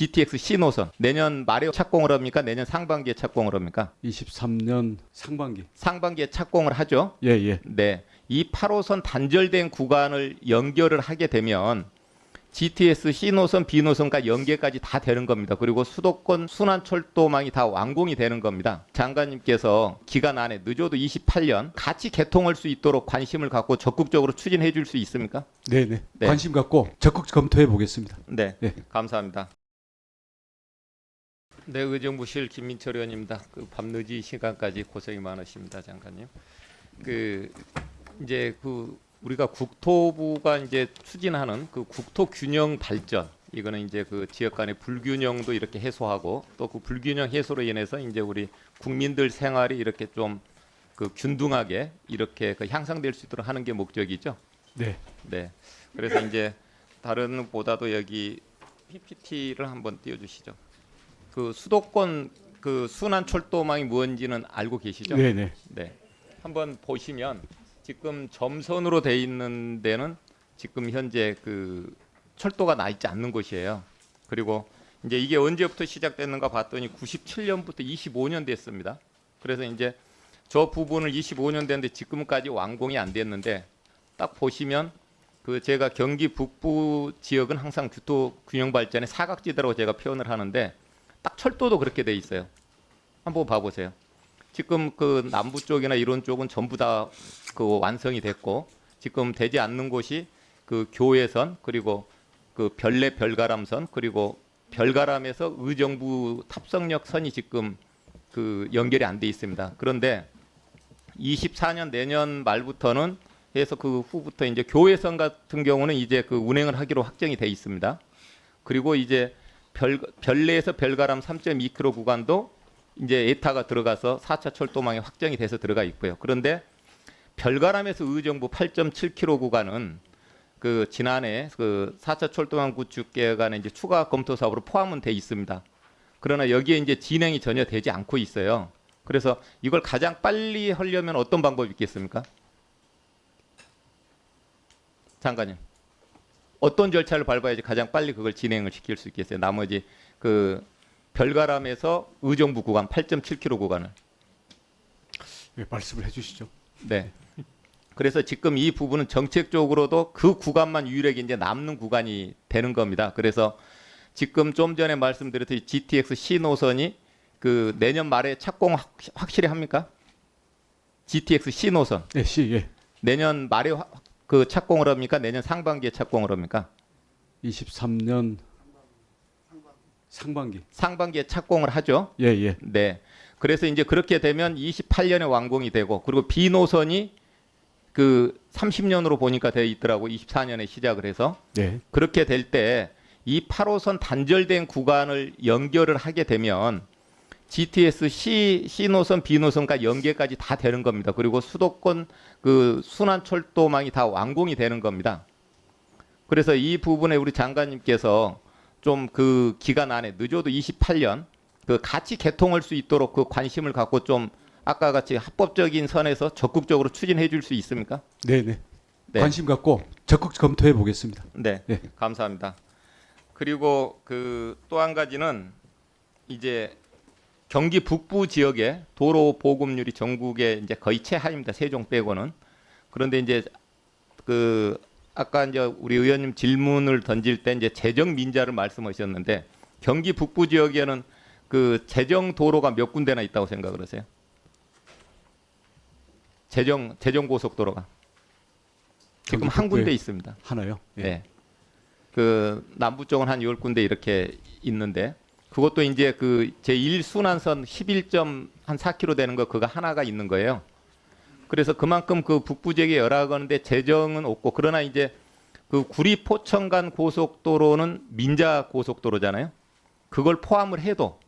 GTX C 노선 내년 말에 착공을 합니까? 내년 상반기에 착공을 합니까? 23년 상반기. 상반기에 착공을 하죠. 예, 예. 네. 이 8호선 단절된 구간을 연결을 하게 되면 GTS C 노선, B 노선과 연계까지 다 되는 겁니다. 그리고 수도권 순환 철도망이 다 완공이 되는 겁니다. 장관님께서 기간 안에 늦어도 28년 같이 개통할 수 있도록 관심을 갖고 적극적으로 추진해 줄 수 있습니까? 네, 네. 네. 관심 갖고 적극 검토해 보겠습니다. 네. 네. 감사합니다. 네, 의정부실 김민철 의원입니다. 그 밤늦은 시간까지 고생이 많으십니다, 장관님. 그 이제 그 우리가 국토부가 이제 추진하는 그 국토 균형 발전 이거는 이제 그 지역 간의 불균형도 이렇게 해소하고 또 그 불균형 해소로 인해서 이제 우리 국민들 생활이 이렇게 좀 그 균등하게 이렇게 그 향상될 수 있도록 하는 게 목적이죠. 네. 네. 그래서 이제 다른 보다도 여기 PPT를 한번 띄워 주시죠. 그 수도권 그 순환 철도망이 뭔지는 알고 계시죠? 네, 네. 네. 한번 보시면 지금 점선으로 돼 있는 데는 지금 현재 그 철도가 나 있지 않는 곳이에요. 그리고 이제 이게 언제부터 시작됐는가 봤더니 97년부터 25년 됐습니다. 그래서 이제 저 부분을 25년 됐는데 지금까지 완공이 안 됐는데 딱 보시면 그 제가 경기 북부 지역은 항상 교토 균형 발전의 사각지대라고 제가 표현을 하는데 딱 철도도 그렇게 돼 있어요. 한번 봐보세요. 지금 그 남부 쪽이나 이런 쪽은 전부 다 그 완성이 됐고 지금 되지 않는 곳이 그 교외선 그리고 그 별내 별가람선 그리고 별가람에서 의정부 탑성역 선이 지금 그 연결이 안 돼 있습니다. 그런데 24년 내년 말부터는 해서 그 후부터 이제 교외선 같은 경우는 이제 그 운행을 하기로 확정이 돼 있습니다. 그리고 이제 별 별내에서 별가람 3.2km 구간도 이제 에타가 들어가서 4차 철도망에 확정이 돼서 들어가 있고요. 그런데 별가람에서 의정부 8.7km 구간은 그 지난해 그 4차 철도망 구축 계획안에 이제 추가 검토 사업으로 포함은 돼 있습니다. 그러나 여기에 이제 진행이 전혀 되지 않고 있어요. 그래서 이걸 가장 빨리 하려면 어떤 방법이 있겠습니까? 장관님. 어떤 절차를 밟아야지 가장 빨리 그걸 진행을 시킬 수 있겠어요? 나머지 그 별가람에서 의정부 구간 8.7km 구간을. 네, 말씀을 해 주시죠. 네. 그래서 지금 이 부분은 정책적으로도 그 구간만 유일하게 이제 남는 구간이 되는 겁니다. 그래서 지금 좀 전에 말씀드렸듯이 GTX C 노선이 그 내년 말에 착공 확, 확실히 합니까? GTX C 노선 네, 시 예. 내년 말에 확- 그 착공을 합니까? 내년 상반기에 착공을 합니까? 23년 상반기. 상반기에 착공을 하죠. 예, 예. 네. 그래서 이제 그렇게 되면 28년에 완공이 되고 그리고 B 노선이 그 30년으로 보니까 돼 있더라고 24년에 시작을 해서 네. 그렇게 될 때 이 8호선 단절된 구간을 연결을 하게 되면 GTS C, C 노선, B 노선과 연계까지 다 되는 겁니다. 그리고 수도권 그 순환 철도망이 다 완공이 되는 겁니다. 그래서 이 부분에 우리 장관님께서 좀 그 기간 안에 늦어도 28년 그 같이 개통할 수 있도록 그 관심을 갖고 좀 아까 같이 합법적인 선에서 적극적으로 추진해 줄 수 있습니까? 네, 네. 네. 관심 갖고 적극 검토해 보겠습니다. 네, 네. 감사합니다. 그리고 그 또 한 가지는 이제 경기 북부 지역의 도로 보급률이 전국에 이제 거의 최하입니다. 세종 빼고는. 그런데 이제 그 아까 이제 우리 의원님 질문을 던질 때 이제 재정 민자를 말씀하셨는데 경기 북부 지역에는 그 재정 도로가 몇 군데나 있다고 생각을 하세요? 재정 재정 고속도로가 지금 한 군데 있습니다. 하나요? 예. 네. 그 남부 쪽은 한 10군데 이렇게 있는데 그것도 이제 그 제1 순환선 11.4km 되는 거 그거 하나가 있는 거예요. 그래서 그만큼 그 북부 지역에 열악하는데 재정은 없고 그러나 이제 그 구리 포천 간 고속도로는 민자 고속도로잖아요. 그걸 포함을 해도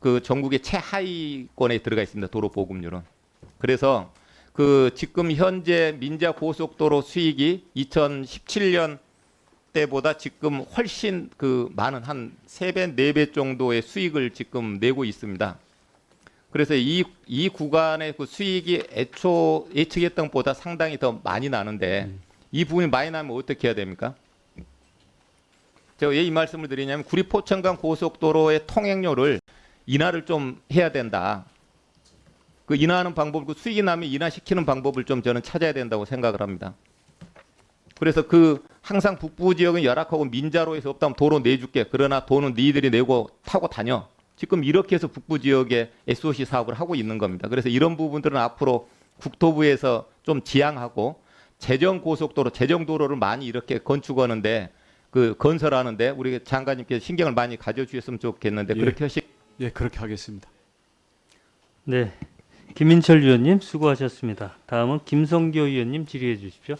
그 전국의 최하위권에 들어가 있습니다. 도로 보급률은. 그래서 그 지금 현재 민자 고속도로 수익이 2017년 때보다 지금 훨씬 그 많은 한 세 배 네 배 정도의 수익을 지금 내고 있습니다. 그래서 이, 이 구간의 그 수익이 애초 예측했던 것보다 상당히 더 많이 나는데 이 부분이 많이 나면 어떻게 해야 됩니까? 제가 왜 이 말씀을 드리냐면 구리 포천간 고속도로의 통행료를 인하를 좀 해야 된다. 그 인하하는 방법, 그 수익이 나면 인하시키는 방법을 좀 저는 찾아야 된다고 생각을 합니다. 그래서 그 항상 북부 지역은 열악하고 민자로에서 없다면 도로 내줄게. 그러나 돈은 니들이 내고 타고 다녀. 지금 이렇게 해서 북부 지역에 SOC 사업을 하고 있는 겁니다. 그래서 이런 부분들은 앞으로 국토부에서 좀 지향하고 재정 고속도로, 재정 도로를 많이 이렇게 건축하는데 그 건설하는데 우리 장관님께서 신경을 많이 가져주셨으면 좋겠는데 예. 그렇게 하시. 예, 그렇게 하겠습니다. 네. 김민철 위원님 수고하셨습니다. 다음은 김성교 위원님 질의해 주십시오.